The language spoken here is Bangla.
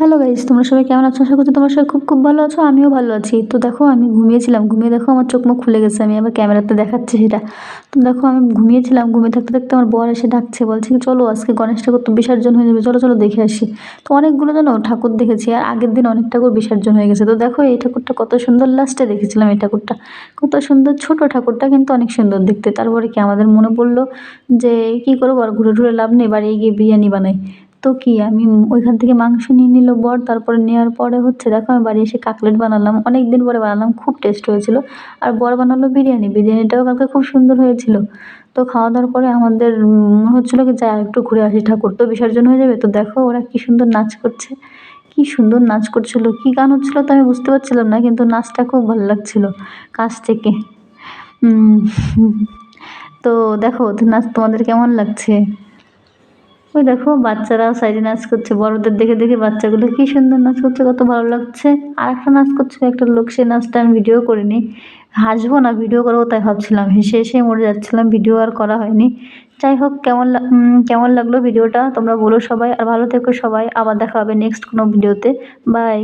হ্যালো গাইজ তোমরা সবাই কেমন আছো? আশা করছি তোমরা সবাই খুব খুব ভালো আছো, আমিও ভালো আছি। তো দেখো, আমি ঘুমিয়েছিলাম। ঘুমিয়ে দেখো, আমার চোখ মুখ খুলে গেছে। আমি আবার ক্যামেরাতে দেখাচ্ছি সেটা। তো দেখো, আমি ঘুমিয়েছিলাম। ঘুমিয়ে থাকতে থাকতে আমার বর এসে ডাকছে। বলছে চলো, আজকে গণেশ ঠাকুর তো বিসর্জন হয়ে যাবে। চলো চলো, দেখে আসি। তো অনেকগুলো জানো ঠাকুর দেখেছি। আর আগের দিন অনেক ঠাকুর বিসর্জন হয়ে গেছে। তো দেখো, এই ঠাকুরটা কত সুন্দর লাস্টে দেখেছিলাম এই ঠাকুরটা। কত সুন্দর ছোট ঠাকুরটা, কিন্তু অনেক সুন্দর দেখতে। তারপরে কি আমাদের মনে পড়ল যে, কী করব? আর ঘুরে ঘুরে লাভ নেই। বাড়ি গিয়ে বিরিয়ানি বানাই। তো কি, আমি ওইখান থেকে মাংস নিয়ে নিল বর, তারপরে নেওয়ার পরে হচ্ছে দেখো আমি বাড়ি এসে কাকলেট বানালাম। অনেক দিন পরে বানালাম, খুব টেস্ট হয়েছিল। আর বর বানালো বিরিয়ানি, বিরিয়ানিটাও কালকে খুব সুন্দর হয়েছিল। তো খাওয়া দাওয়ার পরে আমাদের মনে হচ্ছিল কি যাই একটু ঘুরে আসি ঠাকুর। তো বিসর্জন হয়ে যাবে। তো দেখো ওরা কী সুন্দর নাচ করছে, কী সুন্দর নাচ করছিল, কী গান হচ্ছিল তো আমি বুঝতে পারছিলাম না, কিন্তু নাচটা খুব ভালো লাগছিল কাছ থেকে। তো দেখো নাচ তোমাদের কেমন লাগছে? ওই দেখো, বাচ্চারা সাইডে নাচ করছে, বড়দের দেখে দেখে বাচ্চাগুলো কি সুন্দর নাচ করছে, কত ভালো লাগছে। আর একটা নাচ করছে একটা লোক সেই নাচটা আমি ভিডিও করিনি। হাসবো না ভিডিও করব তাই ভাবছিলাম, হেসে হেসে মরে যাচ্ছিলাম ভিডিও আর করা হয়নি। যাই হোক, কেমন কেমন লাগল ভিডিওটা তোমরা বলো সবাই, আর ভালো থেকো সবাই, আবার দেখা হবে নেক্সট কোনো ভিডিওতে বাই